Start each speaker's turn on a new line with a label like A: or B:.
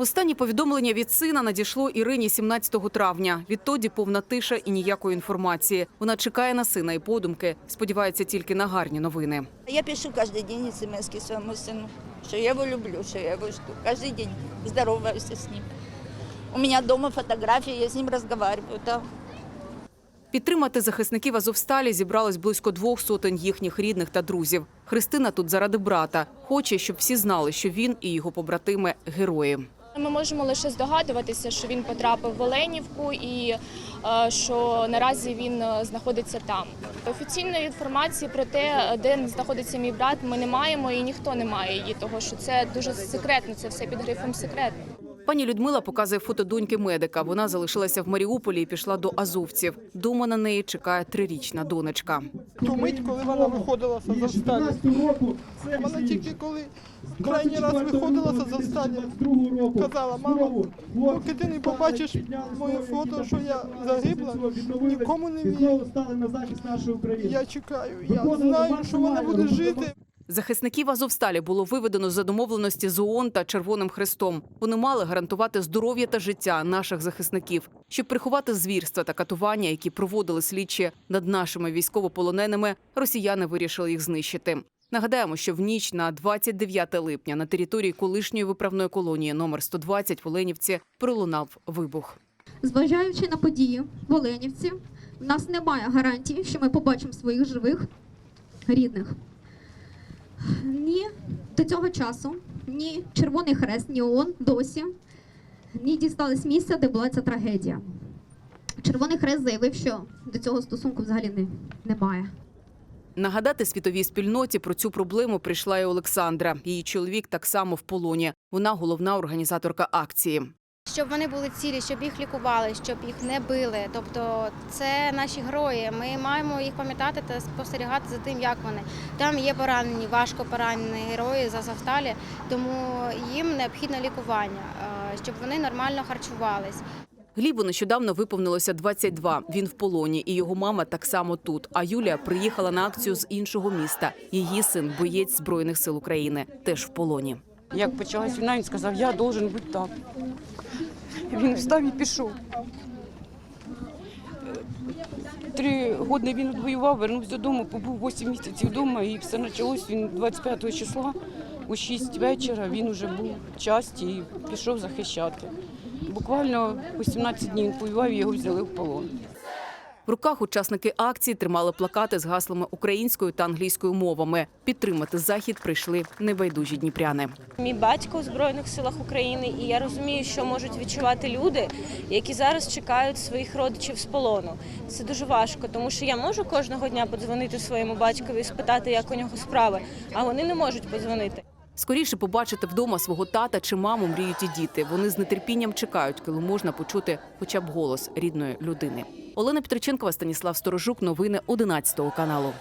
A: Останнє повідомлення від сина надійшло Ірині 17 травня. Відтоді повна тиша і ніякої інформації. Вона чекає на сина і подумки. Сподівається тільки на гарні новини.
B: Я пишу каждый день смс своему сыну, что я его люблю, что я его жду. Каждый день здороваюсь с ним. У меня дома фотографии, я с ним разговариваю. Да.
A: Підтримати захисників Азовсталі зібралось близько двох сотень їхніх рідних та друзів. Христина тут заради брата. Хоче, щоб всі знали, що він і його побратими герої.
C: Ми можемо лише здогадуватися, що він потрапив в Оленівку і е, що наразі він е, знаходиться там. Офіційної інформації про те, де знаходиться мій брат, ми не маємо і ніхто не має її, того що це дуже секретно, це все під грифом секретно.
A: Пані Людмила показує фото доньки медика. Вона залишилася в Маріуполі і пішла до азовців. Дома на неї чекає трирічна донечка.
D: ту мить, коли вона виходила з Азовсталі. Вона тільки коли крайній раз виходила з Азовсталі, казала, мама, поки ти не побачиш моє фото, що я загибла, нікому не вірю. Я чекаю, я знаю, що вона буде жити.
A: Захисників Азовсталі було виведено за домовленості з ООН та Червоним Хрестом. Вони мали гарантувати здоров'я та життя наших захисників, щоб приховати звірства та катування, які проводили слідчі над нашими військовополоненими. Росіяни вирішили їх знищити. Нагадаємо, що в ніч на 29 липня на території колишньої виправної колонії номер 120 в Оленівці пролунав вибух.
E: Зважаючи на події в Оленівці, в нас немає гарантії, що ми побачимо своїх живих рідних. Ні до цього часу, ні Червоний Хрест, ні ООН досі не дістались місця, де була ця трагедія. Червоний Хрест заявив, що до цього стосунку взагалі не, немає.
A: Нагадати світовій спільноті про цю проблему прийшла і Олександра. Її чоловік так само в полоні. Вона головна організаторка акції.
F: Щоб вони були цілі, щоб їх лікували, щоб їх не били. Тобто це наші герої. Ми маємо їх пам'ятати та спостерігати за тим, як вони. Там є поранені, важко поранені герої з Азовсталі, тому їм необхідне лікування, е, щоб вони нормально харчувались.
A: Глібу нещодавно виповнилося 22. Він в полоні, і його мама так само тут. А Юлія приїхала на акцію з іншого міста. Її син боєць збройних сил України, теж в полоні.
G: Як почалась війна, він сказав, я должен бути там. Він встав і пішов. Три роки він відвоював, вернувся додому, побув 8 місяців вдома і все почалось. Він 25 числа у 6 вечора він вже був в часті і пішов захищати. Буквально 18 днів він воював і його взяли в полон.
A: В руках учасники акції тримали плакати з гаслами українською та англійською мовами. Підтримати захід прийшли небайдужі дніпряни.
H: Мій батько у Збройних силах України, і я розумію, що можуть відчувати люди, які зараз чекають своїх родичів з полону. Це дуже важко, тому що я можу кожного дня подзвонити своєму батькові і спитати, як у нього справи, а вони не можуть подзвонити.
A: Скоріше побачити вдома свого тата чи маму мріють і діти. Вони з нетерпінням чекають, коли можна почути хоча б голос рідної людини. Олена Петриченкова, Станіслав Сторожук. Новини 11 каналу.